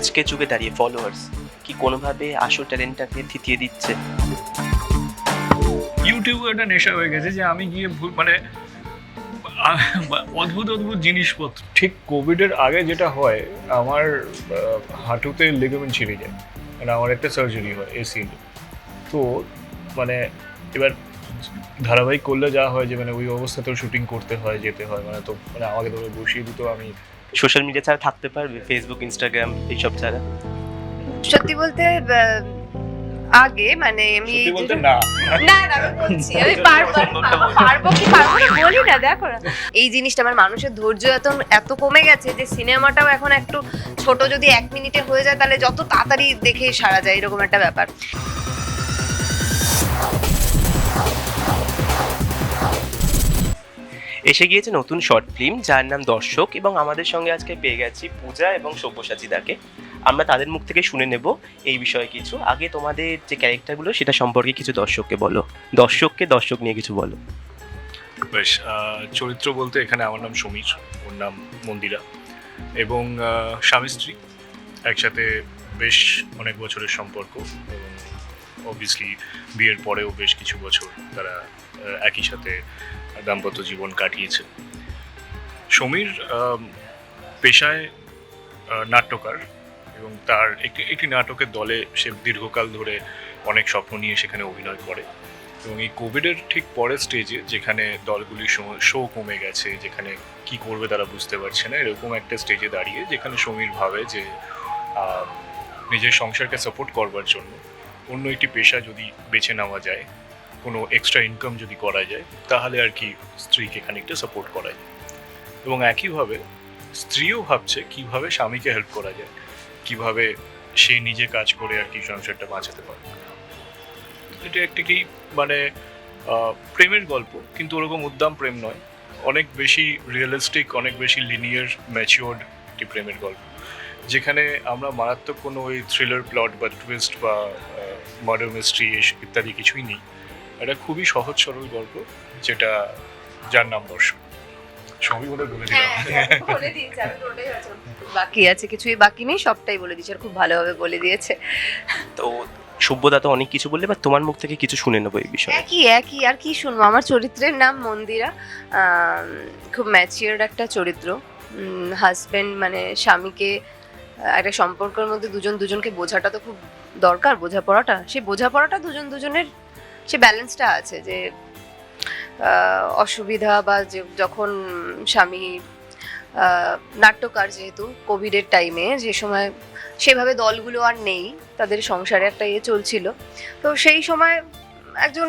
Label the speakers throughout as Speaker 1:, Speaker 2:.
Speaker 1: আজকের যুগে দাঁড়িয়ে ফলোয়ার্স কি কোনোভাবে আসল ট্যালেন্টটাকে থিতিয়ে দিচ্ছে?
Speaker 2: ইউটিউবে একটা নেশা হয়ে গেছে যে আমি গিয়ে ভুল মানে অদ্ভুত অদ্ভুত জিনিসপত্র। ঠিক কোভিডের আগে যেটা হয়, আমার হাঁটুতে লিগামেন্ট ছিঁড়ে যায়। মানে আমার একটা সার্জারি হয় এসিএল তো মানে এবার ধারাবাহিক করলে যা হয় যে মানে ওই অবস্থাতেও শুটিং করতে হয়, যেতে হয়। মানে তো মানে আমাকে ধরে বসিয়ে দিত আমি
Speaker 1: সোশ্যাল মিডিয়া ছাড়া থাকতে পারবে? ফেসবুক ইনস্টাগ্রাম এইসব ছাড়া?
Speaker 3: সত্যি বলতে আহ, আগে মানে আমি
Speaker 2: না।
Speaker 3: না আমি বলছি আমি পারব পারব কি পারব না বলি না দেখো না। এই জিনিসটা আমার মানুষের ধৈর্য এত এত কমে গেছে যে সিনেমাটাও এখন একটু ছোট যদি এক মিনিটে হয়ে যায় তাহলে যত তাড়াতাড়ি দেখে সারা যায় এরকম একটা ব্যাপার।
Speaker 1: এসে গিয়েছে নতুন শর্ট ফিল্ম যার নাম দর্শক এবং আমাদের সঙ্গে আজকে পেয়ে গেছি পূজা এবং সব্যসাচীদাকে আমরা তাদের মুখ থেকে শুনে নেব এই বিষয়ে কিছু। আগে তোমাদের যে ক্যারেক্টারগুলো সেটা সম্পর্কে কিছু দর্শককে বলো। দর্শককে দর্শক নিয়ে কিছু বলো।
Speaker 2: বেশ চরিত্র বলতে এখানে আমার নাম সমীর, ওর নাম মন্দিরা এবং স্বামী স্ত্রী। একসাথে বেশ অনেক বছরের সম্পর্ক অবভিয়াসলি বিয়ের পরেও বেশ কিছু বছর তারা একই সাথে দাম্পত্য জীবন কাটিয়েছে। সমীর পেশায় নাট্যকার এবং তার একটি একটি নাটকের দলে সে দীর্ঘকাল ধরে অনেক স্বপ্ন নিয়ে সেখানে অভিনয় করে এবং এই কোভিডের ঠিক পরের স্টেজে যেখানে দলগুলি শো কমে গেছে, যেখানে কি করবে তারা বুঝতে পারছে না, এরকম একটা স্টেজে দাঁড়িয়ে যেখানে সমীর ভাবে যে নিজের সংসারকে সাপোর্ট করবার জন্য অন্য একটি পেশা যদি বেছে নেওয়া যায় কোনো এক্সট্রা ইনকাম যদি করা যায়, তাহলে আর কি স্ত্রীকে খানিকটা সাপোর্ট করা যায়। এবং একইভাবে স্ত্রীও ভাবছে কীভাবে স্বামীকে হেল্প করা যায়, কীভাবে সে নিজে কাজ করে আর কি সংসারটা বাঁচাতে পারে। এটা একটি কি মানে প্রেমের গল্প, কিন্তু ওরকম উদ্দাম প্রেম নয়। অনেক বেশি রিয়েলিস্টিক অনেক বেশি লিনিয়ার ম্যাচিওর্ড একটি প্রেমের গল্প। যেখানে আমরা মারাত্মক কোনো ওই থ্রিলার প্লট বা টুইস্ট বা মার্ডার মিস্ট্রি ইত্যাদি কিছুই নেই। এটা খুবই সহজ সরল গল্প যেটা যার নাম সবই বলে বলে দিলাম
Speaker 3: বাকি আছে কিছুই বাকি নেই সবটাই বলে দিয়েছে আর খুব ভালোভাবে বলে দিয়েছে।
Speaker 1: তো সভ্যতা তো অনেক কিছু বললে বা তোমার মুখ থেকে কিছু শুনে নেব এই বিষয়ে?
Speaker 3: একই একই আর কি শুনব? আমার চরিত্রের নাম মন্দিরা। খুব ম্যাচিওর্ড একটা চরিত্র। হাজবেন্ড মানে স্বামীকে একটা সম্পর্কের মধ্যে দুজন দুজনকে বোঝাটা তো খুব দরকার বোঝাপড়াটা। সেই বোঝাপড়াটা দুজন দুজনের সে ব্যালেন্সটা আছে যে অসুবিধা বা যখন স্বামী নাট্যকার যেহেতু কোভিডের টাইমে, যে সময় সেভাবে দলগুলো আর নেই, তাদের সংসারে একটা ইয়ে চলছিল। তো সেই সময় একজন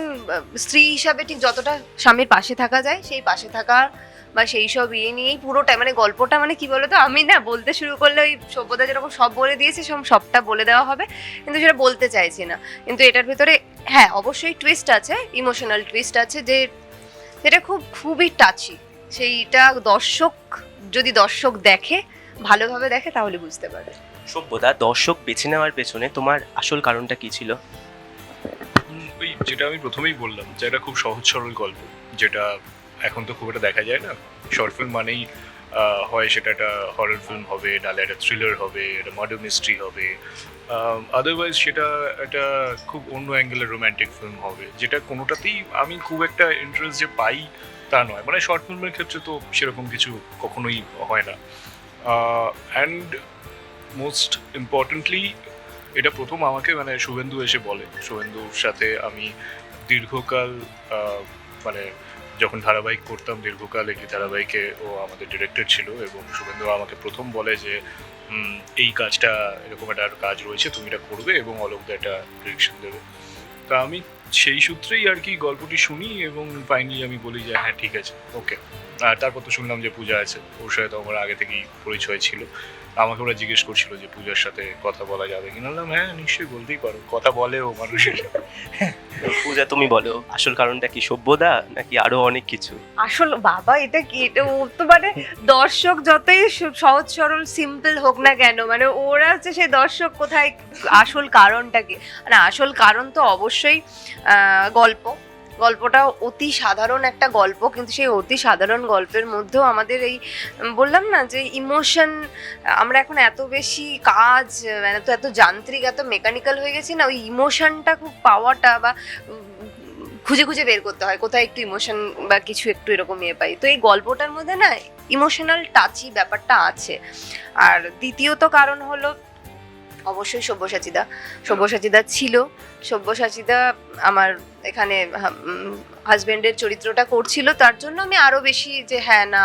Speaker 3: স্ত্রী হিসাবে ঠিক যতটা স্বামীর পাশে থাকা যায়, সেই পাশে থাকা বা সেই সব ইয়ে নিয়েই পুরোটা মানে গল্পটা মানে কি বলতো, আমি না বলতে শুরু করলে ওই সভ্যতা যেরকম সব বলে দিয়েছে সব সবটা বলে দেওয়া হবে। কিন্তু সেটা বলতে চাইছি না। কিন্তু এটার ভিতরে হ্যাঁ অবশ্যই টুইস্ট আছে ইমোশনাল টুইস্ট আছে যে যেটা খুব খুবই টাচি সেইটা দর্শক যদি দর্শক দেখে ভালোভাবে দেখে তাহলে বুঝতে পারে
Speaker 1: সভ্যতা দর্শক বেছে নেওয়ার পেছনে তোমার আসল কারণটা কি ছিল?
Speaker 2: ওই যেটা আমি প্রথমেই বললাম যে এটা খুব সহজ সরল গল্প। যেটা এখন তো খুব একটা দেখা যায় না। শর্ট ফিল্ম মানেই হয় সেটা একটা হরর ফিল্ম হবে নাহলে একটা থ্রিলার হবে একটা মার্ডার মিস্ট্রি হবে। আদারওয়াইজ সেটা একটা খুব অন্য অ্যাঙ্গেলের রোম্যান্টিক ফিল্ম হবে। যেটা কোনোটাতেই আমি খুব একটা ইন্টারেস্ট যে পাই তা নয়। মানে শর্ট ফিল্মের ক্ষেত্রে তো সেরকম কিছু কখনোই হয় না। অ্যান্ড মোস্ট ইম্পর্টেন্টলি এটা প্রথম আমাকে মানে শুভেন্দু এসে বলে। শুভেন্দুর সাথে আমি দীর্ঘকাল মানে যখন ধারাবাহিক করতাম, দীর্ঘকাল একটি ধারাবাহিকে ও আমাদের ডিরেক্টর ছিল এবং শুভেন্দু আমাকে প্রথম বলে যে এই কাজটা এরকম একটা কাজ রয়েছে, তুমি এটা করবে এবং অলোকদা একটা ডিরেকশন দেবে। তা আমি সেই সূত্রেই আর কি গল্পটি শুনি এবং ফাইনালি আমি বলি যে হ্যাঁ ঠিক আছে ওকে আর তারপর তো শুনলাম যে পূজা আছে, ওর সাথে তো আমার আগে থেকেই পরিচয় ছিল। আমাকে ওরা জিজ্ঞেস করছিল যে পূজার সাথে কথা বলা যাবে কিনা। বললাম হ্যাঁ নিশ্চয়ই বলতেই পারো। কথা বলেও মানুষের
Speaker 1: পূজা তুমি বলো আসল কারণটা কি সভ্যতা নাকি আরও অনেক কিছু?
Speaker 3: আসল বাবা এটা কি? এটা ও তো মানে দর্শক যতই সহজ সরল সিম্পল হোক না কেন মানে ওরা হচ্ছে সেই দর্শক কোথায় আসল কারণটা কি? মানে আসল কারণ তো অবশ্যই গল্প। গল্পটা অতি সাধারণ একটা গল্প, কিন্তু সেই অতি সাধারণ গল্পের মধ্যেও আমাদের এই, বললাম না যে ইমোশন আমরা এখন এত বেশি কাজ মানে এত এত যান্ত্রিক, এত মেকানিক্যাল হয়ে গেছি না, ওই ইমোশনটা খুব পাওয়াটা বা খুঁজে খুঁজে বের করতে হয়, কোথায় একটু ইমোশন বা কিছু একটু এরকম ইয়ে পাই। তো এই গল্পটার মধ্যে না ইমোশনাল টাচই ব্যাপারটা আছে। আর দ্বিতীয়ত কারণ হলো অবশ্যই সব্যসাচীদা। সব্যসাচীদা ছিল। সব্যসাচীদা আমার এখানে হাজবেন্ডের চরিত্রটা করছিল। তার জন্য আমি আরও বেশি যে হ্যাঁ না,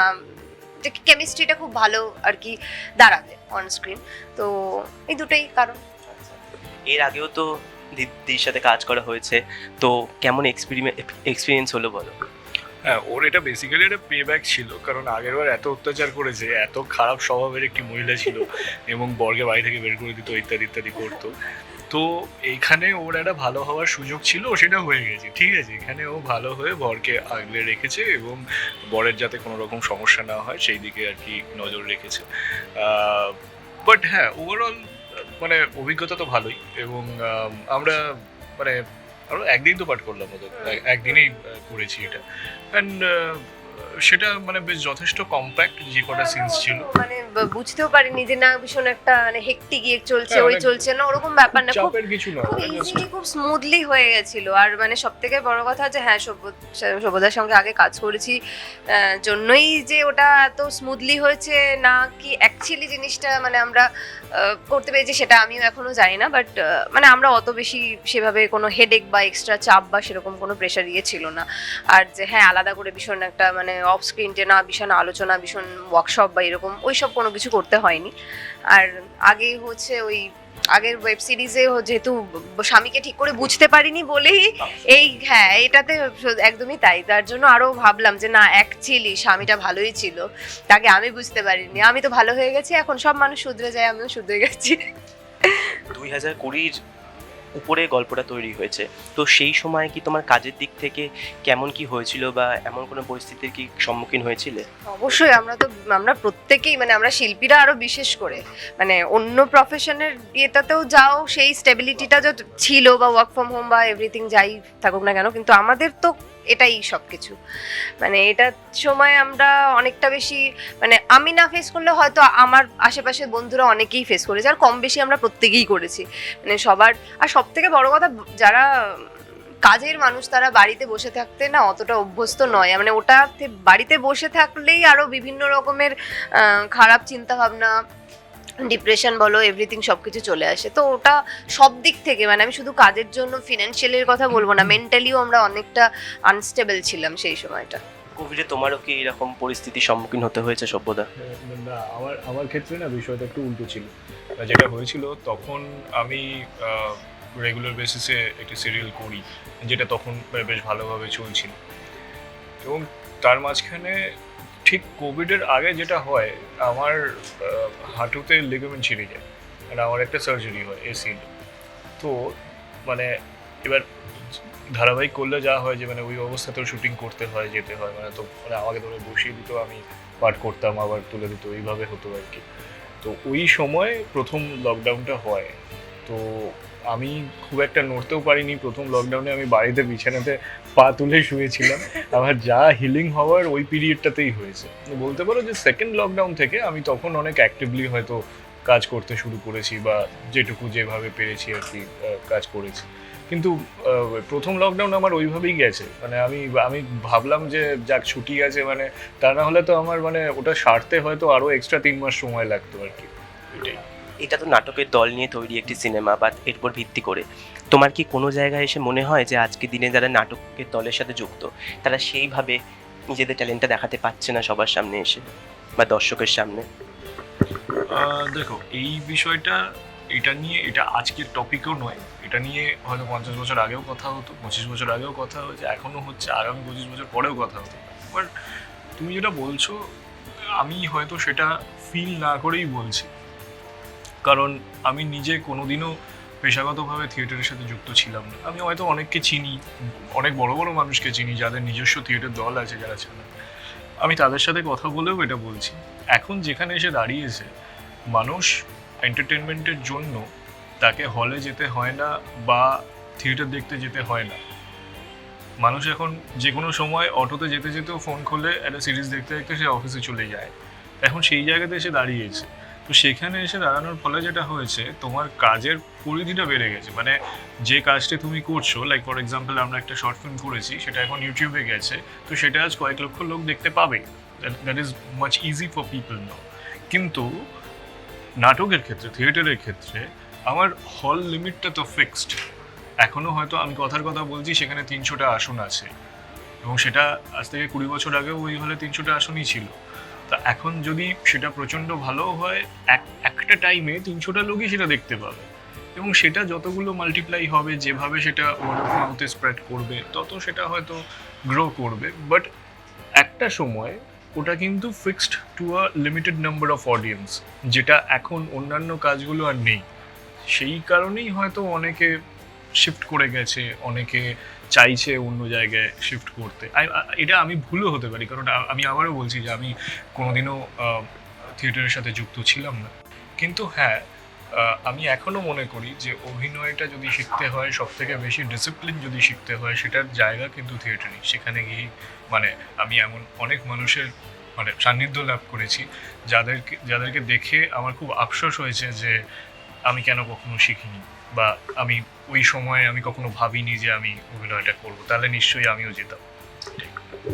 Speaker 3: যে কেমিস্ট্রিটা খুব ভালো আর কি দাঁড়াবে অন স্ক্রিন তো এই দুটোই কারণ।
Speaker 1: এর আগেও তো দিদির সাথে কাজ করা হয়েছে। তো কেমন এক্সপিরিয়েন্স হলো বলো?
Speaker 2: হ্যাঁ ওর এটা বেসিক্যালি একটা পে ব্যাক ছিল কারণ আগেরবার এত অত্যাচার করেছে এত খারাপ স্বভাবের একটি মহিলা ছিল এবং বর্গে বাড়ি থেকে বের করে দিত ইত্যাদি ইত্যাদি করতো। তো এইখানে ওর একটা ভালো হওয়ার সুযোগ ছিল সেটা হয়ে গেছে ঠিক আছে? এখানে ও ভালো হয়ে বরকে আগলে রেখেছে এবং বরের যাতে কোনো রকম সমস্যা না হয় সেই দিকে আর কি নজর রেখেছে। বাট হ্যাঁ ওভারঅল মানে অভিজ্ঞতা তো ভালোই এবং আমরা মানে আমরা একদিন তো পাঠ করলাম একদিনেই করেছি এটা। অ্যান্ড সেটা মানে বেশ যথেষ্ট কম্প্যাক্ট যে কটা সিনস ছিল।
Speaker 3: মানে বুঝতেও পারিনি যে না ভীষণ একটা মানে হেক্টি গিয়ে চলছে
Speaker 2: হ্যাঁ,
Speaker 3: ওই চলছে না ওরকম ব্যাপার না। খুব
Speaker 2: কিছু না
Speaker 3: খুব
Speaker 2: মানে
Speaker 3: ইজিলি খুব স্মুথলি হয়ে গেছিল। আর মানে সব থেকে বড় কথা যে হ্যাঁ সব্যদার সঙ্গে আগে কাজ করেছি জন্যই যে ওটা এত স্মুথলি হয়েছে না কি অ্যাকচুয়ালি জিনিসটা মানে আমরা করতে পেরেছি সেটা আমিও এখনও জানি না বাট মানে আমরা অত বেশি সেভাবে কোনো হেডেক বা এক্সট্রা চাপ বা সেরকম কোনো প্রেশার ইয়ে ছিল না। আর যে হ্যাঁ আলাদা করে ভীষণ একটা মানে অফ স্ক্রিন যে, না, ভীষণ আলোচনা, ভীষণ ওয়ার্কশপ বা এরকম ওই সব কোনো কিছু করতে হয়নি। আর আগে হচ্ছে ওই আগের ওয়েব সিরিজে যেহেতু স্বামীকে ঠিক করে বুঝতে পারিনি বলেই এই হ্যাঁ এটাতে একদমই তাই। তার জন্য আরও ভাবলাম যে, না অ্যাকচুয়ালি স্বামীটা ভালোই ছিল, তাকে আমি বুঝতে পারিনি। আমি তো ভালো হয়ে গেছি, এখন সব মানুষ শুধরে যায়, আমিও শুধরে গেছি।
Speaker 1: দুই হাজার কুড়ির উপরে গল্পটা তৈরি হয়েছে। তো সেই সময় কি তোমার কাজের দিক থেকে কেমন কি হয়েছিল বা এমন কোনো পরিস্থিতির কি সম্মুখীন হয়েছিলে?
Speaker 3: অবশ্যই, আমরা তো, আমরা প্রত্যেকেই মানে আমরা শিল্পীরা আরও বিশেষ করে। মানে অন্য প্রফেশনের ইয়েটাতেও যাও, সেই স্টেবিলিটিটা যা ছিল বা ওয়ার্ক ফ্রম হোম বা এভরিথিং যাই থাকুক না কেন, কিন্তু আমাদের তো এটাই সব কিছু মানে এটার সময় আমরা অনেকটা বেশি মানে আমি না ফেস করলে হয়তো আমার আশেপাশের বন্ধুরা অনেকেই ফেস করেছে, আর কম বেশি আমরা প্রত্যেকেই করেছি। মানে সবার, আর সব থেকে বড় কথা, যারা কাজের মানুষ তারা বাড়িতে বসে থাকতে না অতটা অভ্যস্ত নয়। মানে ওটা বাড়িতে বসে থাকলেই আরও বিভিন্ন রকমের খারাপ চিন্তা ভাবনা ডিপ্রেশন বলো এভরিথিং সব কিছু চলে আসে। তো ওটা সব দিক থেকে মানে আমি শুধু কাজের জন্য ফিনান্সিয়ালের কথা বলব না মেন্টালিও আমরা অনেকটা আনস্টেবল ছিলাম সেই সময়টা।
Speaker 1: কোভিডে তোমারও কি এরকম পরিস্থিতির সম্মুখীন হতে হয়েছে সভ্যতা?
Speaker 2: না আমার আমার ক্ষেত্রে না বিষয়টা একটু উল্টো ছিল। যেটা হয়েছিল তখন আমি রেগুলার বেসিসে একটি সিরিয়াল করি যেটা তখন বেশ ভালোভাবে চলছিল। এবং তার মাঝখানে ঠিক কোভিডের আগে যেটা হয়, আমার হাঁটুতে লিগামেন্ট ছিঁড়ে যায় মানে আমার একটা সার্জারি হয় এসিল তো মানে এবার ধারাবাহিক করলে যা হয় যে মানে ওই অবস্থাতেও শুটিং করতে হয়, যেতে হয় মানে তো মানে আমাকে ধরে বসিয়ে দিত, আমি পাঠ করতাম, আবার তুলে দিত, এইভাবে হতো আর কি। তো ওই সময় প্রথম লকডাউনটা হয়, তো আমি খুব একটা নড়তেও পারিনি। প্রথম লকডাউনে আমি বাড়িতে বিছানাতে পা তুলে শুয়েছিলাম। আমার যা হিলিং হওয়ার ওই পিরিয়ডটাতেই হয়েছে। বলতে পারো যে সেকেন্ড লকডাউন থেকে আমি তখন অনেক অ্যাক্টিভলি হয়তো কাজ করতে শুরু করেছি বা যেটুকু যেভাবে পেরেছি আর কি কাজ করেছি। কিন্তু প্রথম লকডাউন আমার ওইভাবেই গেছে। মানে আমি আমি ভাবলাম যে যাক ছুটি আছে মানে তা না হলে তো আমার মানে ওটা সারতে হয়তো আরও এক্সট্রা তিন মাস সময় লাগতো আর কি। এটাই।
Speaker 1: এটা তো নাটকের দল নিয়ে তৈরি একটি সিনেমা বা এর উপর ভিত্তি করে। তোমার কি কোনো জায়গায় এসে মনে হয় যে আজকে দিনে যারা নাটকের দলের সাথে যুক্ত, তারা সেইভাবে নিজেদের ট্যালেন্টটা দেখাতে পারছে না সবার সামনে এসে, বা দর্শকের সামনে?
Speaker 2: দেখো, এই বিষয়টা, এটা নিয়ে, এটা আজকের টপিকও নয়। এটা নিয়ে হয়তো পঞ্চাশ বছর আগেও কথা হতো, পঁচিশ বছর আগেও কথা হয়েছে, এখনও হচ্ছে আগামী পঁচিশ বছর পরেও কথা হতো বাট তুমি যেটা বলছো, আমি হয়তো সেটা ফিল না করেই বলছি। কারণ আমি নিজে কোনোদিনও পেশাগতভাবে থিয়েটারের সাথে যুক্ত ছিলাম না। আমি হয়তো অনেককে চিনি, অনেক বড় বড় মানুষকে চিনি, যাদের নিজস্ব থিয়েটার দল আছে যারা চালায় আমি তাদের সাথে কথা বলেও এটা বলছি। এখন যেখানে এসে দাঁড়িয়েছে, মানুষ এন্টারটেনমেন্টের জন্য তাকে হলে যেতে হয় না বা থিয়েটার দেখতে যেতে হয় না। মানুষ এখন যে কোনো সময় অটোতে যেতে যেতেও ফোন খুলে, একটা সিরিজ দেখতে দেখতে সে অফিসে চলে যায়। এখন সেই জায়গাতে এসে দাঁড়িয়েছে। তো সেখানে এসে দাঁড়ানোর ফলে যেটা হয়েছে, তোমার কাজের পরিধিটা বেড়ে গেছে। মানে যে কাজটি তুমি করছ লাইক ফর এক্সাম্পল আমরা একটা শর্ট ফিল্ম করেছি, সেটা এখন ইউটিউবে গেছে, তো সেটা আজ কয়েক লক্ষ লোক দেখতে পাবে। That is much easy for people now কিন্তু নাটকের ক্ষেত্রে, থিয়েটারের ক্ষেত্রে আমার হল লিমিটটা তো ফিক্সড এখনও হয়তো আমি কথার কথা বলছি, সেখানে তিনশোটা আসন আছে। এবং সেটা আজ থেকে কুড়ি বছর আগেও ওই হলে তিনশোটা আসনই ছিল। তা এখন যদি সেটা প্রচণ্ড ভালো হয়, এক, একটা টাইমে তিনশোটা লোকই সেটা দেখতে পাবে। এবং সেটা যতগুলো মাল্টিপ্লাই হবে, যেভাবে সেটা ওয়ার্ড অফ মাউথে স্প্রেড করবে, তত সেটা হয়তো গ্রো করবে। বাট একটা সময় ওটা কিন্তু fixed to a limited number of audience যেটা এখন অন্যান্য কাজগুলো আর নেই। সেই কারণেই হয়তো অনেকে শিফট করে গেছে, অনেকে চাইছে অন্য জায়গায় শিফট করতে। এটা আমি ভুলও হতে পারি, কারণ আমি আবারও বলছি যে আমি কোনোদিনও থিয়েটারের সাথে যুক্ত ছিলাম না। কিন্তু হ্যাঁ আমি এখনও মনে করি যে অভিনয়টা যদি শিখতে হয় সব থেকে বেশি ডিসিপ্লিন যদি শিখতে হয়, সেটার জায়গা কিন্তু থিয়েটারই সেখানে গিয়ে মানে আমি এমন অনেক মানুষের মানে সান্নিধ্য লাভ করেছি, যাদেরকে যাদেরকে দেখে আমার খুব আফসোস হয়েছে যে আমি কেন কখনো শিখিনি। বা আমি ওই সময়ে আমি কখনো ভাবিনি যে আমি অভিনয়টা করব। তাহলে নিশ্চয়ই আমিও যেতাম।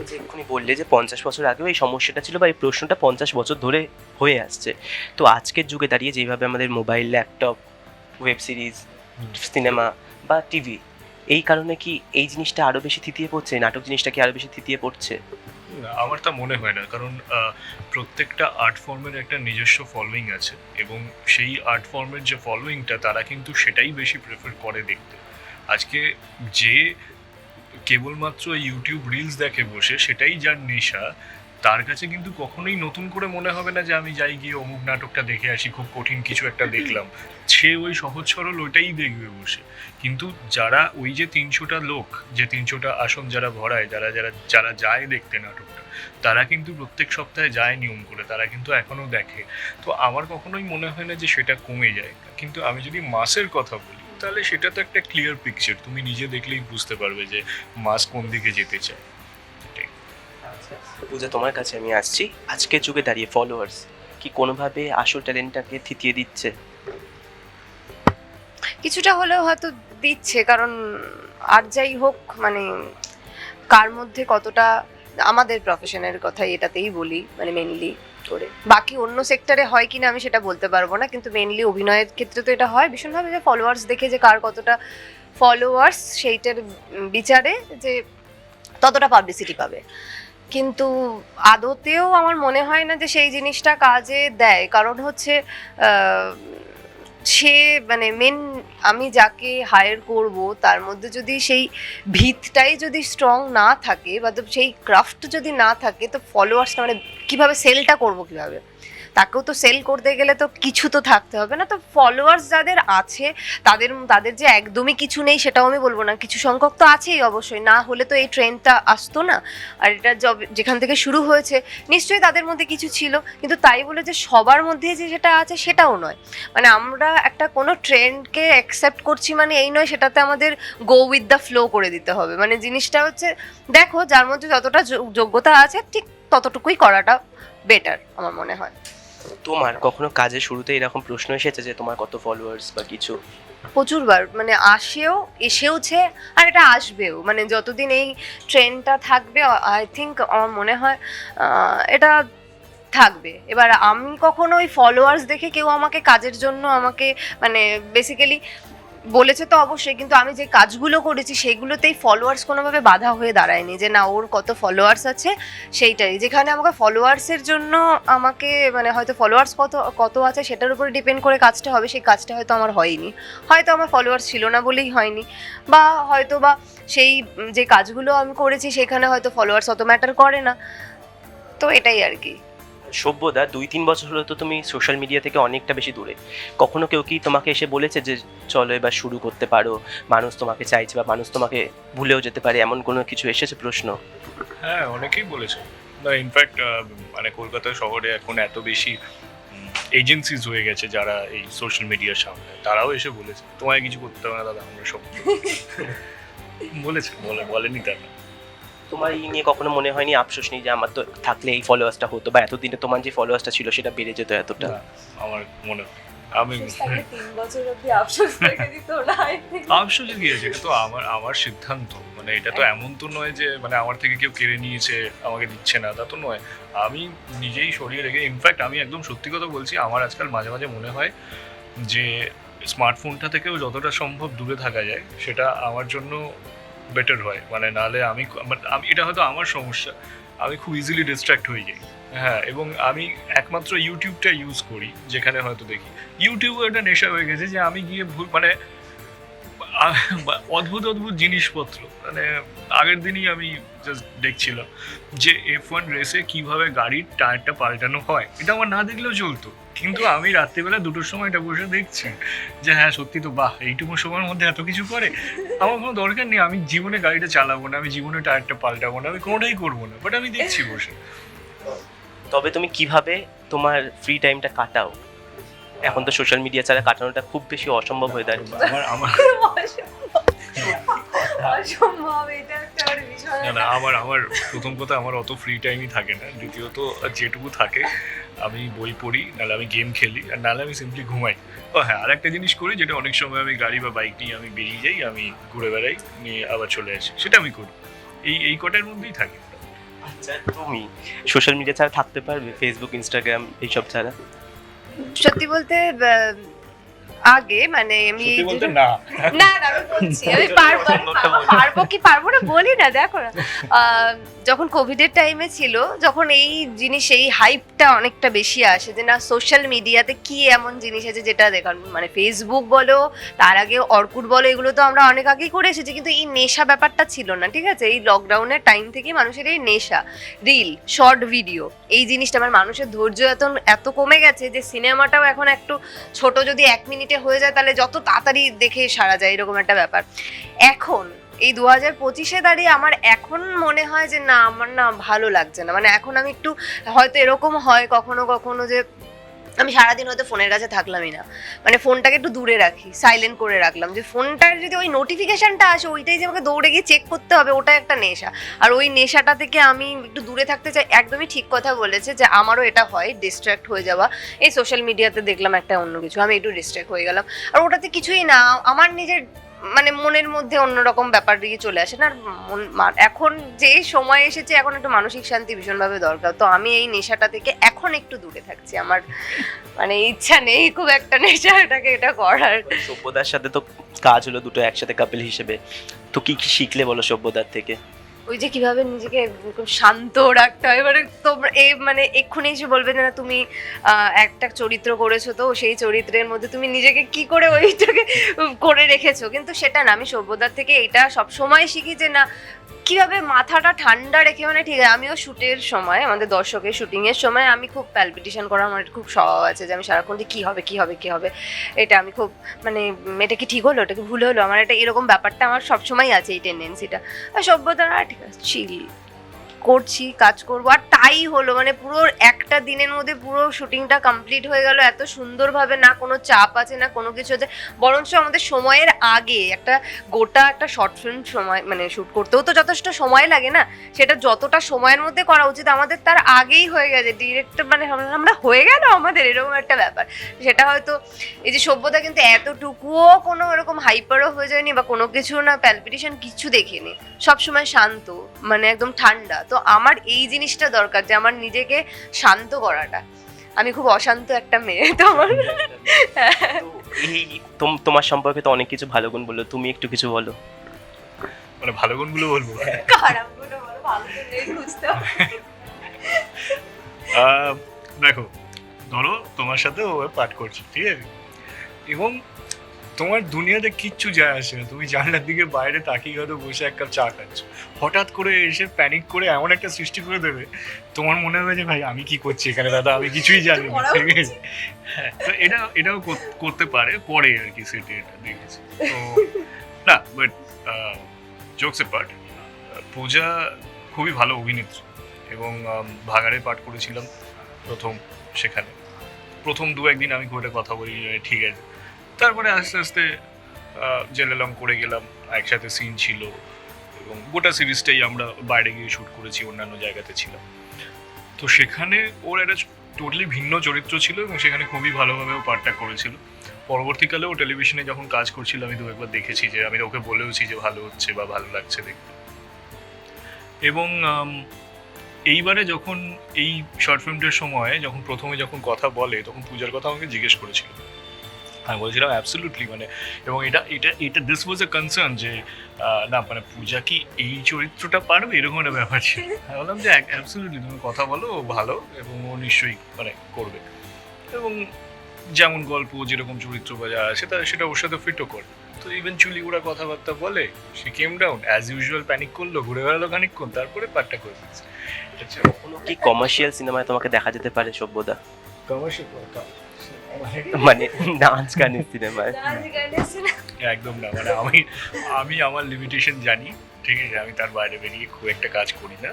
Speaker 1: যে এক্ষুনি বললে যে পঞ্চাশ বছর আগেও এই সমস্যাটা ছিল বা এই প্রশ্নটা পঞ্চাশ বছর ধরে হয়ে আসছে। তো আজকের যুগে দাঁড়িয়ে যেভাবে আমাদের mobile laptop web series cinema বা টিভি এই কারণে কি এই জিনিসটা আরও বেশি থিতিয়ে পড়ছে? নাটক জিনিসটা কি আরও বেশি থিতিয়ে পড়ছে?
Speaker 2: আমার তা মনে হয় না, কারণ প্রত্যেকটা আর্ট ফর্মের একটা নিজস্ব ফলোয়িং আছে এবং সেই আর্ট ফর্মের যে ফলোয়িংটা তারা কিন্তু সেটাই বেশি প্রেফার করে দেখতে। আজকে যে কেবলমাত্র ইউটিউব রিলস দেখে বসে, সেটাই যার নেশা তার কাছে কিন্তু কখনোই নতুন করে মনে হবে না যে আমি যাই গিয়ে অমুক নাটকটা দেখে আসি, খুব কঠিন কিছু একটা দেখলাম। সে ওই সহজ সরল ওইটাই দেখবে বসে। কিন্তু যারা ওই যে তিনশোটা লোক, যে তিনশোটা আসন যারা ভরায়, যারা যারা যারা যায় দেখতে নাটকটা, তারা কিন্তু প্রত্যেক সপ্তাহে যায় নিয়ম করে, তারা কিন্তু এখনও দেখে। তো আমার কখনোই মনে হয় না যে সেটা কমে যায়। কিন্তু আমি যদি মাসের কথা বলি, তাহলে সেটা তো একটা ক্লিয়ার পিকচার তুমি নিজে দেখলেই বুঝতে পারবে যে মাস কোন দিকে যেতে চায়।
Speaker 1: পূজা তোমার কাছে আমি আসছি। আজকের যুগে দাঁড়িয়ে ফলোয়ার্স কি কোনোভাবে আসল ট্যালেন্টটাকে থিতিয়ে দিচ্ছে?
Speaker 3: কিছুটা হলেও হয়তো দিচ্ছে, কারণ আর যাই হোক মানে কার মধ্যে কতটা আমাদের প্রফেশনের কথা এটাতেই বলি মানে মেনলি করে। বাকি অন্য সেক্টরে হয় কিনা আমি সেটা বলতে পারব না, কিন্তু মেনলি অভিনয়ের ক্ষেত্রে তো এটা হয়। ভীষণভাবে যে ফলোয়ার্স দেখে যে কার কতটা ফলোয়ার্স সেইটার বিচারে যে ততটা পাবলিসিটি পাবে। কিন্তু আদতেও আমার মনে হয় না যে সেই জিনিসটা কাজে দেয়। কারণ হচ্ছে সে মানে মেন আমি যাকে হায়ার করব, তার মধ্যে যদি সেই ভিতটাই যদি স্ট্রং না থাকে বা সেই ক্রাফট যদি না থাকে, তো ফলোয়ার্সটা মানে কীভাবে সেলটা করব কীভাবে? তাকেও তো সেল করতে গেলে তো কিছু তো থাকতে হবে না। তো ফলোয়ার্স যাদের আছে, তাদের তাদের যে একদমই কিছু নেই সেটাও আমি বলব না। কিছু সংখ্যক তো আছেই অবশ্যই। না হলে তো এই ট্রেন্ডটা আসতো না। আর এটা জব যেখান থেকে শুরু হয়েছে, নিশ্চয়ই তাদের মধ্যে কিছু ছিল। কিন্তু তাই বলে যে সবার মধ্যে যে সেটা আছে সেটাও নয়। মানে আমরা একটা কোনো ট্রেন্ডকে অ্যাকসেপ্ট করছি মানে এই নয়, সেটাতে আমাদের গো উইথ দ্য ফ্লো করে দিতে হবে। মানে জিনিসটা হচ্ছে, দেখো, যার মধ্যে যতটা যোগ- যোগ্যতা আছে, ঠিক ততটুকুই করাটা বেটার আমার মনে হয়।
Speaker 1: তোমার কখনো কাজের শুরুতে এরকম প্রশ্ন এসেছে যে তোমার কত ফলোয়ার্স বা কিছু?
Speaker 3: প্রচুরবার মানে আসেও, এসেওছে আর এটা আসবেও। মানে যতদিন এই ট্রেনটা থাকবে আই থিঙ্ক আমার মনে হয় এটা থাকবে। এবার আমি কখনো ওই ফলোয়ার্স দেখে কেউ আমাকে কাজের জন্য আমাকে মানে বেসিক্যালি বলেছে তো অবশ্যই, কিন্তু আমি যে কাজগুলো করেছি সেগুলোতেই ফলোয়ার্স কোনোভাবে বাধা হয়ে দাঁড়ায়নি যে না, ওর কত ফলোয়ার্স আছে সেইটাই। যেখানে আমাকে ফলোয়ার্সের জন্য আমাকে মানে হয়তো ফলোয়ার্স কত কত আছে সেটার উপরে ডিপেন্ড করে কাজটা হবে, সেই কাজটা হয়তো আমার হয়নি। হয়তো আমার ফলোয়ার্স ছিল না বলেই হয়নি। বা হয়তো বা সেই যে কাজগুলো আমি করেছি সেখানে হয়তো ফলোয়ার্স অত ম্যাটার করে না। তো এটাই আর কি।
Speaker 1: সভ্যদা দুই তিন বছর হলো তো তুমি সোশ্যাল মিডিয়া থেকে অনেকটা বেশি দূরে। কখনো কেউ কি তোমাকে এসে বলেছে যে চলো এবার শুরু করতে পারো মানুষ তোমাকে চাইছে বা মানুষ তোমাকে ভুলেও যেতে পারে? এমন কোনো কিছু এসেছে প্রশ্ন?
Speaker 2: হ্যাঁ অনেকেই বলেছে। না ইনফ্যাক্ট মানে কলকাতা শহরে এখন এত বেশি এজেন্সিজ হয়ে গেছে যারা এই সোশ্যাল মিডিয়ার সামনে। তারাও এসে বলেছে। তোমায় কিছু করতে হবে না দাদা আমরা সব বলেছে। বলে বলেনি তা না
Speaker 1: তোমার এই নিয়ে কখনো মনে হয়নি? আফসোস নেই যে আমার তো থাকলে এই ফলোয়ার্সটা হতো বা এতদিনে তোমার যে ফলোয়ার্সটা ছিল সেটা বেড়ে যেত এতটা?
Speaker 2: আমার মনে আমি
Speaker 3: তিন বছর অব্দি আফসোস
Speaker 2: গিয়েছে এটা তো আমার আমার সিদ্ধান্ত। মানে এটা তো এমন তো নয় যে মানে আমার থেকে কেউ কেড়ে নিয়েছে আমাকে দিচ্ছে না তা তো নয়। আমি নিজেই সরিয়ে রেখে ইনফ্যাক্ট আমি একদম সত্যি কথা বলছি আমার আজকাল মাঝে মাঝে মনে হয় যে স্মার্টফোনটা থেকেও যতটা সম্ভব দূরে থাকা যায় সেটা আমার জন্য বেটার হয়। মানে নাহলে আমি মানে আমি এটা হয়তো আমার সমস্যা। আমি খুব ইজিলি ডিস্ট্র্যাক্ট হয়ে যাই। হ্যাঁ এবং আমি একমাত্র ইউটিউবটা ইউজ করি, যেখানে হয়তো দেখি। ইউটিউবে একটা নেশা হয়ে গেছে যে আমি গিয়ে ভুল মানে অদ্ভুত অদ্ভুত জিনিসপত্র। মানে আগের দিনই আমি জাস্ট দেখছিলাম যে এফ ওয়ান রেসে কীভাবে গাড়ির টায়ারটা পাল্টানো হয়। এটা আমার না দেখলেও চলতো। কিন্তু আমি রাত্রিবেলা দুটোর সময় এটা বসে দেখছি যে হ্যাঁ সত্যি তো, বাহ, এইটুকু সময়ের মধ্যে এত কিছু করে। আমার কোনো দরকার নেই, আমি জীবনে গাড়িটা চালাবো না, আমি জীবনে টায়ারটা পাল্টাবো না, আমি কোনোটাই করব না। বাট আমি দেখছি বসে।
Speaker 1: তবে তুমি কীভাবে তোমার ফ্রি টাইমটা কাটাও? এখন তো সোশ্যাল মিডিয়া ছাড়া কাটানোটা খুব বেশি অসম্ভব হয়ে দাঁড়িয়েছে।
Speaker 2: আমার আমার
Speaker 3: অসম্ভব। এটা একটা বিষয়।
Speaker 2: না না আমার আমার প্রথম কথা আমার অত ফ্রি টাইমই থাকে না। দ্বিতীয়ত যেটুকু থাকে আমি বই পড়ি নাহলে আমি গেম খেলি আর নাহলে আমি সিম্পলি ঘুমাই। ও হ্যাঁ আর একটা জিনিস করি যেটা অনেক সময় আমি গাড়ি বা বাইক নিয়ে আমি বেরিয়ে যাই আমি ঘুরে বেড়াই নিয়ে আবার চলে আসি। সেটা আমি করি। এই এই কটার মধ্যেই থাকি।
Speaker 1: আচ্ছা তুমি সোশ্যাল মিডিয়া ছাড়া থাকতে পারবে? ফেসবুক ইনস্টাগ্রাম এইসব ছাড়া?
Speaker 3: সত্যি বলতে আগে মানে আমি এই
Speaker 2: না।
Speaker 3: না আমি বলছি আমি পারব পারব কি পারব না বলি না দেখো না। আহ, যখন কোভিডের টাইমে ছিল যখন এই জিনিস এই হাইপটা অনেকটা বেশি আসে যে না সোশ্যাল মিডিয়াতে কি এমন জিনিস আছে যেটা দেখান মানে ফেসবুক বলো তার আগে অর্কুট বলো এগুলো তো আমরা অনেক আগেই করে এসেছি কিন্তু এই নেশা ব্যাপারটা ছিল না ঠিক আছে? এই লকডাউনের টাইম থেকে মানুষের এই নেশা রিল শর্ট ভিডিও এই জিনিসটা আমার মানুষের ধৈর্য এত এত কমে গেছে যে সিনেমাটাও এখন একটু ছোট যদি এক মিনিটে হয়ে যায়, তাহলে যত তাড়াতাড়ি দেখে সারা যায়, এরকম একটা ব্যাপার। এখন, এই দু হাজার পঁচিশে দাঁড়িয়ে আমার এখন মনে হয় যে, না, আমার না ভালো লাগছে না। মানে এখন আমি একটু, হয়তো এরকম হয় কখনো কখনো যে আমি সারাদিন হয়তো ফোনের কাছে থাকলামই না। মানে ফোনটাকে একটু দূরে রাখি সাইলেন্ট করে রাখলাম। যে ফোনটার যদি ওই নোটিফিকেশনটা আসে, ওইটাই যে আমাকে দৌড়ে গিয়ে চেক করতে হবে ওটা একটা নেশা। আর ওই নেশাটা থেকে আমি একটু দূরে থাকতে চাই, একদমই ঠিক কথা বলেছে যে আমারও এটা হয় ডিস্ট্র্যাক্ট হয়ে যাওয়া। এই সোশ্যাল মিডিয়াতে দেখলাম একটা অন্য কিছু, আমি একটু ডিস্ট্র্যাক্ট হয়ে গেলাম। আর ওটাতে কিছুই না, আমার নিজের মানে মনের মধ্যে অন্যরকম ব্যাপার দিয়ে চলে আসে না। আর এখন যে সময় এসেছে, এখন একটু মানসিক শান্তি ভীষণভাবে দরকার। তো আমি এই নেশাটা থেকে এখন একটু দূরে থাকছি। আমার মানে ইচ্ছা নেই খুব একটা নেশা এটাকে, এটা করার।
Speaker 1: সভ্যতার সাথে তো কাজ হলো দুটো একসাথে কাপিল হিসেবে। তো কি কি শিখলে বলো সভ্যতার থেকে?
Speaker 3: ওই যে কীভাবে নিজেকে খুব শান্ত রাখতে হয়, এবারে তোমরা এ মানে এক্ষুনি এসে বলবে যে না, তুমি একটা চরিত্র করেছ তো, সেই চরিত্রের মধ্যে তুমি নিজেকে কি করে ওইটাকে করে রেখেছো? কিন্তু সেটা না, আমি সভ্যতার থেকে এটা সব সময় শিখি যে না কীভাবে মাথাটা ঠান্ডা রেখে মানে ঠিক আছে, আমিও শুটের সময়, আমাদের দর্শকের শুটিং এর সময় আমি খুব প্যালপিটেশন করার আমার খুব স্বভাব আছে যে আমি সারাক্ষণ যে কি হবে কি হবে কি হবে, এটা আমি খুব মানে এটা কি ঠিক হলো, এটা কি ভুল হলো? আমার এটা এরকম ব্যাপারটা আমার সবসময় আছে এই টেন্ডেন্সিটা আর সভ্যতা ঠিক আছে করছি, কাজ করব। আর তাই হলো মানে পুরো একটা দিনের মধ্যে পুরো শুটিংটা কমপ্লিট হয়ে গেল। এত সুন্দরভাবে না কোনো চাপ আছে, না কোনো কিছু আছে। বরঞ্চ আমাদের সময়ের আগে একটা গোটা একটা শর্ট ফিল্ম সময় মানে শ্যুট করতেও তো যথেষ্ট সময় লাগে না? সেটা যতটা সময়ের মধ্যে করা উচিত, আমাদের তার আগেই হয়ে গেছে। ডিরেক্টর মানে আমরা- হয়ে গেল আমাদের, এরকম একটা ব্যাপার। সেটা হয়তো এই যে সভ্যতা কিন্তু এতটুকুও কোনো এরকম হাইপারও হয়ে যায়নি বা কোনো কিছু না প্যালপিটেশন কিছু দেখিনি। সবসময় শান্ত মানে একদম ঠান্ডা। তো আমার এই জিনিসটা দরকার যে আমার নিজেকে শান্ত করাটা। আমি খুব অশান্ত একটা মেয়ে তো আমার
Speaker 1: এই তোমার সম্পর্কে তো অনেক কিছু ভালো গুণ বলল তুমি একটু কিছু বলো।
Speaker 2: মানে ভালো গুণগুলো বলব।
Speaker 3: খারাপগুলো বলো, ভালো তো নেই, বুঝতে।
Speaker 2: দেখো ধরো তোমার সাথে ও পাঠ করছি ঠিক আছে? এবং তোমার দুনিয়াতে কিচ্ছু যায় আসে না। তুমি জানলার দিকে বাইরে তাকিয়ে হয়তো বসে এক কাপ চা খাচ্ছ। হঠাৎ করে এসে প্যানিক করে এমন একটা সৃষ্টি করে দেবে। তোমার মনে হবে যে ভাই আমি কি করছি এখানে দাদা? আমি কিছুই জানি না। ঠিক আছে? হ্যাঁ তো এটা এটাও করতে পারে পরে আর কি সেটি এটা দেখেছি। তো না but jokes apart Puja খুবই ভালো অভিনেত্রী এবং ভাগাড়ে পাঠ করেছিলাম প্রথম সেখানে। প্রথম দু একদিন আমি একটা কথা বলি ঠিক আছে। তারপরে আস্তে আস্তে জেলেলং করে গেলাম। একসাথে সিন ছিল এবং গোটা সিরিজটাই আমরা বাইরে গিয়ে শ্যুট করেছি, অন্যান্য জায়গাতে ছিলাম। তো সেখানে ওর একটা টোটালি ভিন্ন চরিত্র ছিল এবং সেখানে খুবই ভালোভাবে ও পার্টটা করেছিল। পরবর্তীকালে ও টেলিভিশনে যখন কাজ করছিল, আমি দু একবার দেখেছি যে, আমি ওকে বলেওছি যে ভালো হচ্ছে বা ভালো লাগছে দেখতে। এবং এইবারে যখন এই শর্ট ফিল্মটার সময়, যখন প্রথমে যখন কথা বলে, তখন পূজার কথা আমাকে জিজ্ঞেস করেছিল। আমি বলছিলাম অ্যাবসলুটলি মানে এবং এটা এটা এটা দিস ওয়াজ এ কনসার্ন যে না মানে পূজা কি এই চরিত্রটা পারবে? এরকম একটা ব্যাপার ছিল। আমি বললাম যে অ্যাবসলুটলি তুমি কথা বলো ও ভালো এবং ও নিশ্চয়ই মানে করবে। এবং যেমন গল্প যেরকম চরিত্র বা যা আছে তা সেটা ওর সাথে ফিটও করে। তো ইভেনচুয়ালি ওরা কথাবার্তা বলে সে came down as usual panic করল ঘুরে বেড়ালো খানিকক্ষণ তারপরে পার্টটা করে দিচ্ছে
Speaker 1: কোনো কি কমার্শিয়াল সিনেমায় তোমাকে দেখা যেতে পারে সভ্যতা?
Speaker 2: কমার্শিয়াল
Speaker 1: মানে নাচ গানের সিনেমায়
Speaker 2: একদম না মানে আমি আমি আমার লিমিটেশন জানি ঠিক আছে? আমি তার বাইরে বেরিয়ে খুব একটা কাজ করি না।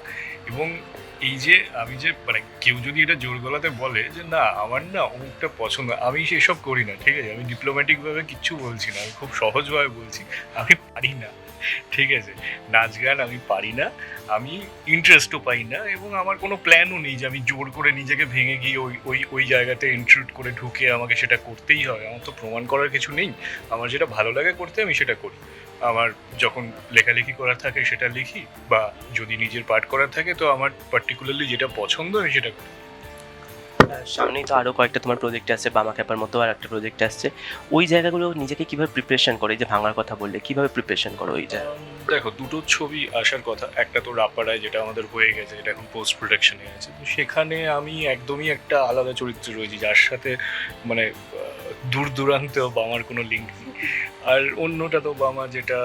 Speaker 2: এবং এই যে আমি যে মানে কেউ যদি এটা জোর গলাতে বলে যে না আমার না অমুকটা পছন্দ আমি সেসব করি না ঠিক আছে? আমি ডিপ্লোম্যাটিকভাবে কিচ্ছু বলছি না আমি খুব সহজভাবে বলছি আমি পারি না। ঠিক আছে, নাচ গান আমি পারি না, আমি ইন্টারেস্টও পাই না এবং আমার কোনো প্ল্যানও নেই যে আমি জোর করে নিজেকে ভেঙে গিয়ে ওই ওই ওই জায়গাতে ইনক্লুড করে ঢুকে আমাকে সেটা করতেই হয়। আমার তো প্রমাণ করার কিছু নেই। আমার যেটা ভালো লাগে করতে আমি সেটা করি। আমার যখন লেখালেখি করার থাকে সেটা লিখি বা যদি নিজের পাঠ করার থাকে তো আমার পার্টিকুলারলি যেটা পছন্দ আমি সেটা করি।
Speaker 1: সামনেই তো আরও কয়েকটা তোমার প্রজেক্ট আছে, বামা ক্যাপার মতো আর একটা প্রজেক্ট আসছে। ওই জায়গাগুলো নিজেকে কীভাবে প্রিপারেশন করে? যে ভাঙার কথা বললে, কীভাবে প্রিপারেশন করো ওই জায়গা
Speaker 2: দেখো, দুটো ছবি আসার কথা। একটা তো রাপাড়ায় যেটা আমাদের হয়ে গেছে, যেটা এখন পোস্ট প্রোডাকশনে আছে। তো সেখানে আমি একদমই একটা আলাদা চরিত্রে রয়েছি, যার সাথে মানে দূর দূরান্তেও বামার কোনো লিঙ্ক নেই। আর অন্যটা তো বামা যেটা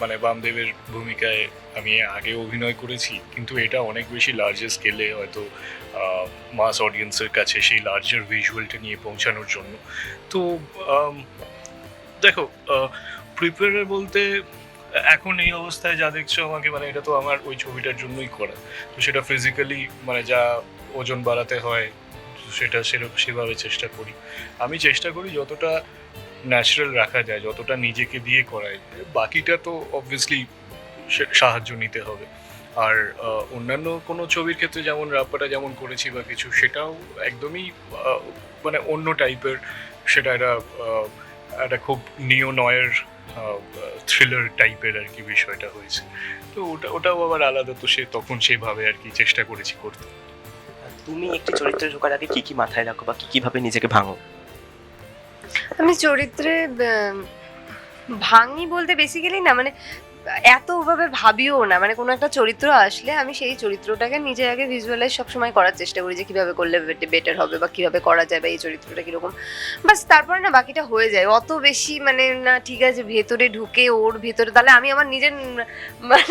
Speaker 2: মানে বামদেবের ভূমিকায় আমি আগে অভিনয় করেছি, কিন্তু এটা অনেক বেশি লার্জার স্কেলে হয়তো মাস অডিয়েন্সের কাছে সেই লার্জার ভিজুয়ালটা নিয়ে পৌঁছানোর জন্য। তো দেখো প্রিপেয়ার বলতে এখন এই অবস্থায় যা দেখছ আমাকে মানে এটা তো আমার ওই ছবিটার জন্যই করা। তো সেটা ফিজিক্যালি মানে যা ওজন বাড়াতে হয়, সেটা সেরকম সেভাবে চেষ্টা করি। আমি চেষ্টা করি যতটা ন্যাচারাল রাখা যায়, যতটা নিজেকে দিয়ে করায়। বাকিটা তো অবভিয়াসলি সাহায্য নিতে হবে। আর অন্যান্য কোনো ছবির ক্ষেত্রে যেমন রাপাটা যেমন করেছি বা কিছু, সেটাও একদমই মানে অন্য টাইপের, সেটা একটা একটা খুব নিও নয়ের থ্রিলার টাইপের আর কি বিষয়টা হয়েছে। তো ওটা, ওটাও আবার আলাদা, তো সে তখন সেভাবে আর কি চেষ্টা করেছি করতে।
Speaker 1: তুমি একটি চরিত্রে ঢোকার আগে কি কি মাথায় রাখো বা কি কীভাবে নিজেকে ভাঙো?
Speaker 3: আমি চরিত্রে ভাঙি বলতে বেসিক্যালি না মানে এত ভাবে ভাবিও না। মানে কোনো একটা চরিত্র আসলে আমি সেই চরিত্রটাকে নিজে আগে ভিজুয়ালাইজ সবসময় করার চেষ্টা করি যে কীভাবে করলে বেটার হবে বা কীভাবে করা যায় বা এই চরিত্রটা কীরকম। বাস তারপরে না বাকিটা হয়ে যায়। অত বেশি মানে না, ঠিক আছে, ভেতরে ঢুকে ওর ভেতরে তাহলে আমি আমার নিজের মানে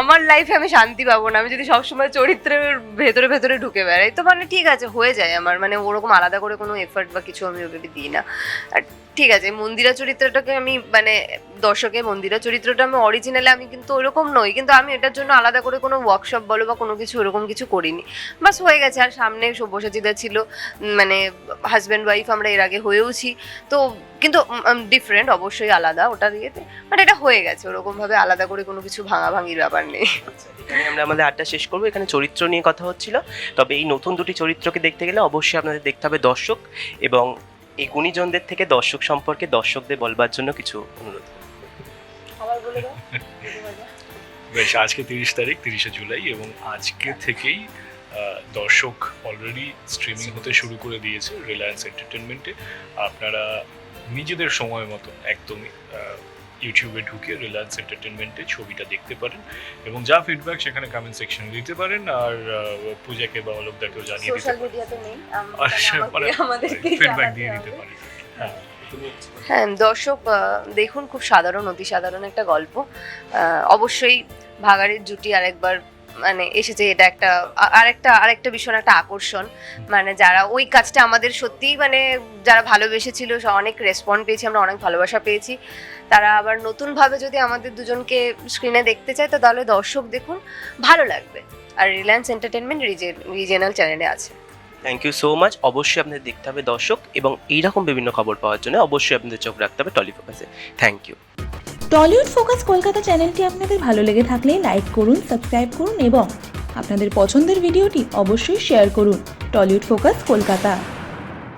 Speaker 3: আমার লাইফে আমি শান্তি পাবো না। আমি যদি সবসময় চরিত্রের ভেতরে ভেতরে ঢুকে বেড়াই, তো মানে ঠিক আছে, হয়ে যায় আমার। মানে ওরকম আলাদা করে কোনো এফার্ট বা কিছু আমি ওভাবে দিই না। ঠিক আছে, মন্দিরা চরিত্রটাকে আমি মানে দর্শকে মন্দিরা চরিত্রটা আমি অরিজিনালি আমি কিন্তু ওরকম নই, কিন্তু আমি এটার জন্য আলাদা করে কোনো ওয়ার্কশপ বলো বা কোনো কিছু ওরকম কিছু করিনি। বাস হয়ে গেছে, আর সামনে সব্যসাচীদা ছিল মানে হাজব্যান্ড ওয়াইফ আমরা এর আগে হয়েওছি। তো কিন্তু ডিফারেন্ট অবশ্যই আলাদা ওটা দিয়েতে বাট এটা হয়ে গেছে ওরকম ভাবে আলাদা করে কোনো কিছু ভাঙাভাঙির ব্যাপার নেই।
Speaker 1: এখানে আমরা আমাদের আড্ডা শেষ করব। এখানে চরিত্র নিয়ে কথা হচ্ছিল। তবে এই নতুন দুটি চরিত্রকে দেখতে গেলে অবশ্যই আপনাদের দেখতে হবে দর্শক এবং এই গুণীজনদের থেকে দর্শক সম্পর্কে দর্শকদের বলবার জন্য কিছু অনুরোধ।
Speaker 2: বেশ আজকে তিরিশ তারিখ তিরিশে জুলাই এবং আজকে থেকেই দর্শক অলরেডি স্ট্রিমিং হতে শুরু করে দিয়েছে রিলায়েন্স এন্টারটেনমেন্টে আপনারা নিজেদের সময় মতো একদমই ইউটিউবে ঢুকে রিলায়েন্স এন্টারটেনমেন্টে ছবিটা দেখতে পারেন এবং যা ফিডব্যাক সেখানে কমেন্ট সেকশনে দিতে পারেন আর পূজাকে বা অলোকদাকেও জানিয়ে দিতে পারেন।
Speaker 3: নেই
Speaker 2: আচ্ছা, মানে ফিডব্যাক দিয়ে দিতে পারেন। হ্যাঁ।
Speaker 3: হ্যাঁ দর্শক দেখুন, খুব সাধারণ, অতি সাধারণ একটা গল্প। অবশ্যই ভাগাড়ের জুটি আরেকবার মানে এসেছে। এটা একটা আরেকটা আরেকটা ভীষণ একটা আকর্ষণ। মানে যারা ওই কাজটা আমাদের সত্যিই মানে যারা ভালোবেসেছিল অনেক রেসপন্ড পেয়েছি, আমরা অনেক ভালোবাসা পেয়েছি। তারা আবার নতুনভাবে যদি আমাদের দুজনকে স্ক্রিনে দেখতে চায়, তো তাহলে দর্শক দেখুন, ভালো লাগবে। আর রিলায়েন্স এন্টারটেনমেন্ট রিজেনাল চ্যানেলে আছে।
Speaker 1: থ্যাংক ইউ সো মাচ অবশ্যই আপনাদের দেখতে হবে দর্শক এবং এইরকম বিভিন্ন খবর পাওয়ার জন্য অবশ্যই আপনাদের চোখ রাখতে হবে trolley ফোকাসে thank you
Speaker 4: Tollywood focus Kolkata চ্যানেলটি আপনাদের ভালো লেগে থাকলে লাইক করুন সাবস্ক্রাইব করুন এবং আপনাদের পছন্দের ভিডিওটি অবশ্যই শেয়ার করুন। Tollywood focus Kolkata